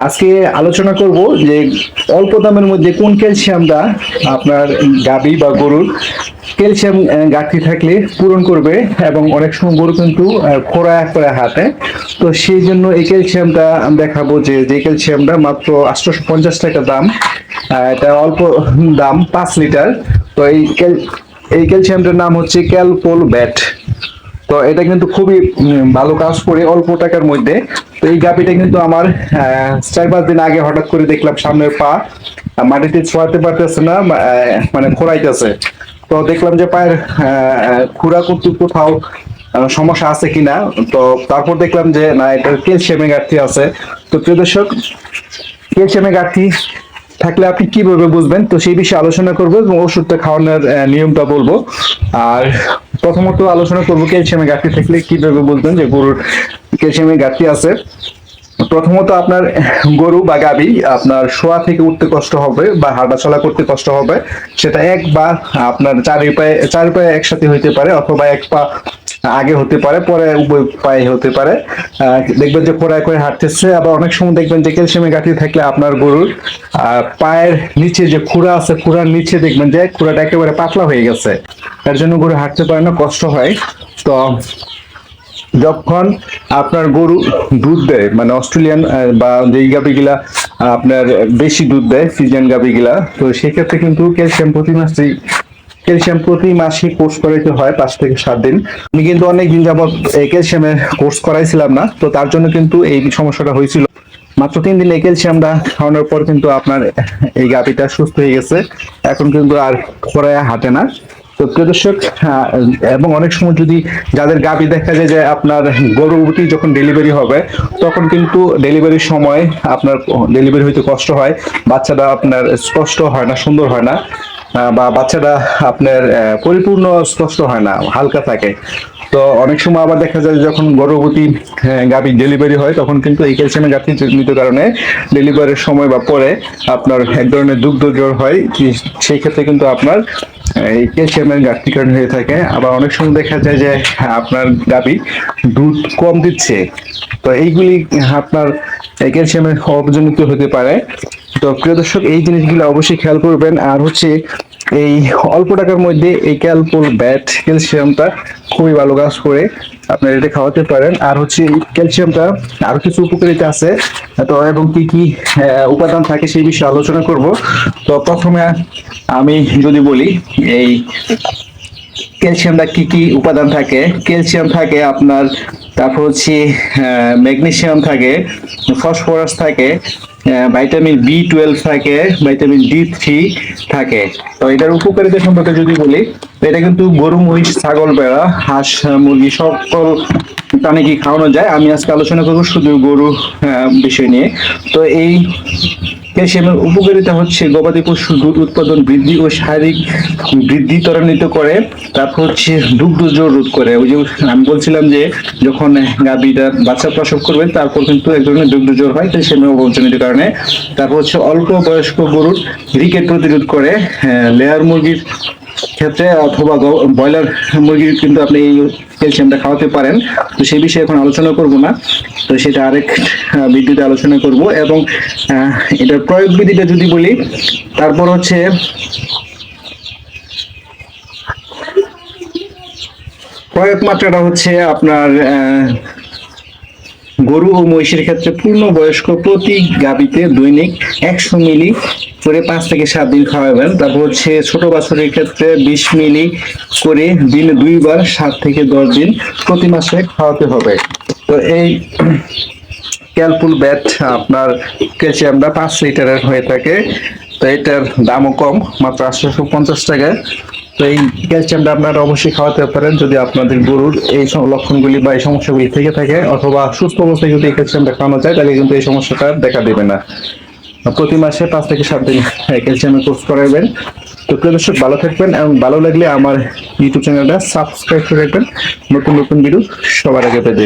আজকে আলোচনা করব যে অল্প দামের মধ্যে কোন ক্যালসিয়ামটা আপনার গাবি বা গরুর ক্যালসিয়াম ঘাটতি থাকলে পূরণ করবে এবং অনেক সময় গরু কিন্তু খোরা করে হাতে তো সেই জন্য এই ক্যালসিয়ামটা দেখাবো যে যে ক্যালসিয়ামটা মাত্র আটশোশো পঞ্চাশ টাকা দাম এটা অল্প দাম, পাঁচ লিটার। তো এই এই ক্যালসিয়ামটার নাম হচ্ছে ক্যালপোল ব্যাট তো এটা কিন্তু খুবই ভালো কাজ করে অল্প টাকার মধ্যে। তো এই গাপিটা কিন্তু আমার চার পাঁচ দিন আগে হঠাৎ করে দেখলাম সামনের পা। মাটিতে ছোঁয়াতে পারতেছে না মানে খোরাইতেছে তো দেখলাম যে পায়ের খুরা করতে কোথাও সমস্যা আছে কিনা। তো তারপর দেখলাম যে, না এটা ক্যালসিয়ামের ঘাটতি আছে। তো প্রিয় দর্শক, ক্যালসিয়ামের ঘাটতি থাকলে আপনি কীভাবে বুঝবেন? তো সেই বিষয়ে আলোচনা করব এবং ওষুধটা খাওয়ানোর নিয়মটা বলব। আর প্রথমত আলোচনা করব ক্যালসিয়ামের ঘাটতি থাকলে কীভাবে বলতেন যে গরুর ক্যালসিয়ামের ঘাটতি আছে। প্রথমত আপনার গরু বা গাবি আপনার শোয়া থেকে উঠতে কষ্ট হবে বা হাঁটা চলা করতে কষ্ট হবে। সেটা এক বা আপনার চারি পায়ে চার পায়ে একসাথে হইতে পারে অথবা এক পা আগে হতে পারে, পরে উভয় পায়ে হতে পারে। দেখবেন যে খোড়ায় করে হাঁটতেছে, আবার অনেক সময় দেখবেন যে ক্যালসিয়ামের ঘাটতি থাকলে আপনার গরুর পায়ের নিচে যে খুঁড়া আছে, খুঁড়ার নিচে দেখবেন যে খুঁড়াটা একেবারে পাতলা হয়ে গেছে। তার জন্য গরু হাঁটতে পারে না, কষ্ট হয়। তো যখন আপনার গরু দুধ দেয় মানে অস্ট্রেলিয়ান বা যেই গাভিগুলা আপনার বেশি দুধ দেয়, ফিজিয়ান গাভিগুলা, তো সেক্ষেত্রে কিন্তু ক্যালসিয়াম প্রতি মাসেই ক্যালসিয়াম প্রতি মাসে কোর্স করাইতে হয় পাঁচ থেকে সাত দিন। আমি কিন্তু অনেক দিন এই ক্যালসিয়ামের কোর্স করাইছিলাম না, তো তার জন্য কিন্তু এই সমস্যাটা হয়েছিল। মাত্র তিন দিন এই ক্যালসিয়ামটা খাওয়ানোর পর কিন্তু আপনার এই গাভিটা সুস্থ হয়ে গেছে। এখন কিন্তু আর খোরায় হাঁটে না। তো প্রিয় দর্শক এবং অনেক সময় যদি যাদের গাবি দেখা যায় যে আপনার গর্ভবতী যখন ডেলিভারি হবে, তখন কিন্তু ডেলিভারির সময় আপনার ডেলিভারি হইতে কষ্ট হয়। বাচ্চাটা আপনার স্পষ্ট হয় না, সুন্দর হয় না। বা বাচ্চাটা আপনার পরিপূর্ণ স্পষ্ট হয় না হালকা থাকে। তো অনেক সময় আবার দেখা যায় যখন গর্ভবতী গাভীর ডেলিভারি হয়, তখন কিন্তু এই ক্যালসিয়ামের জনিত কারণে ডেলিভারির সময় বা পরে আপনার এক ধরনের দুগ্ধ জ্বর হয় সেই ক্ষেত্রে কিন্তু আপনার এই ক্যালসিয়ামের ঘাটতি কারণে হয়ে থাকে। আবার অনেক সময় দেখা যায় যে আপনার গাভী দুধ কম দিচ্ছে। তো এইগুলি, আপনার ক্যালসিয়ামের অভাবজনিত হতে পারে। তো প্রিয় দর্শক, এই জিনিসগুলো অবশ্যই খেয়াল করবেন। আর হচ্ছে এই অল্প টাকার মধ্যে এই ক্যালপোল ব্যাট ক্যালসিয়ামটা খুবই ভালো কাজ করে আপনার এটা খাওয়াতে পারেন। আর হচ্ছে ক্যালসিয়ামটা আরও কিছু উপকারিতা আছে। তো এবং কি কি উপাদান থাকে সেই বিষয়ে আলোচনা করব। তো প্রথমে আমি যদি বলি, এই ক্যালসিয়ামটা কি কি উপাদান থাকে? ক্যালসিয়াম থাকে আপনার, তারপর হচ্ছে ম্যাগনেসিয়াম থাকে, ফসফরাস থাকে ভাইটামিন বি টুয়েলভ থাকে ভাইটামিন ডি থ্রি থাকে। তো এটার উপকারিতা সম্পর্কে যদি বলি এটা কিন্তু গরু, মহিষ, ছাগল বেড়া হাঁস, মুরগি সকল প্রাণী কি খাওয়ানো যায়। আমি আজকে আলোচনা করব শুধু গরু বিষয় নিয়ে। তো এই ক্যালসিয়ামের উপকারিতা হচ্ছে গবাদি পশুর দুধ উৎপাদন বৃদ্ধি ও শারীরিক বৃদ্ধি ত্বরান্বিত করে। তারপর হচ্ছে দুগ্ধ জোর রোধ করে। ওই যে আমি বলছিলাম যে, যখন গাভীটা বাচ্চা প্রসব করবে, তারপর কিন্তু এক ধরনের দুগ্ধ জোর হয় ক্যালসিয়ামের অভাবজনিত কারণে। তারপর হচ্ছে অল্প বয়স্ক গরুর রিকেট প্রতিরোধ করে লেয়ার মুরগির ক্ষেত্রে অথবা ব্রয়লার মুরগির কিন্তু আপনি এই ক্যালসিয়ামটা খাওয়াতে পারেন। তো সেই বিষয়ে এখন আলোচনা করব না। তো সেটা আরেক ভিডিওতে আলোচনা করব এবং এটার প্রয়োগ বিধিটা যদি বলি, তারপর হচ্ছে প্রয়োগ মাত্রাটা হচ্ছে আপনার গরু ও মহিষের ক্ষেত্রে পূর্ণ বয়স্ক প্রতি গাবিতে দৈনিক একশো মিলি করে পাঁচ থেকে সাত দিন খাওয়াবেন। তারপর হচ্ছে ছোট বাছুরের ক্ষেত্রে বিশ মিলি করে দিনে দুইবার সাত থেকে দশ দিন প্রতি মাসে খাওয়াতে হবে। তো এই ক্যালপুল ব্যাট আপনার ক্যালসিয়ামটা পাঁচ লিটারের হয়ে থাকে। তো এটার দামও কম, মাত্র আটশোশো পঞ্চাশ টাকা তো এই ক্যালসিয়ামটা আপনারা অবশ্যই খাওয়াতে পারেন যদি আপনাদের গরুর এই লক্ষণগুলি বা এই সমস্যাগুলি থেকে থাকে অথবা সুস্থ অবস্থায় যদি এই ক্যালসিয়ামটা খাওয়ানো যায়, তাহলে কিন্তু এই সমস্যাটা দেখা দেবে না। প্রতি মাসে পাঁচ থেকে সাত দিন ক্যালসিয়ামের কোর্স করাবেন। তো প্রিয় দর্শক, ভালো থাকবেন এবং ভালো লাগলে আমার ইউটিউব চ্যানেলটা সাবস্ক্রাইব করে রাখবেন। নতুন নতুন ভিডিও সবার আগে পেতে।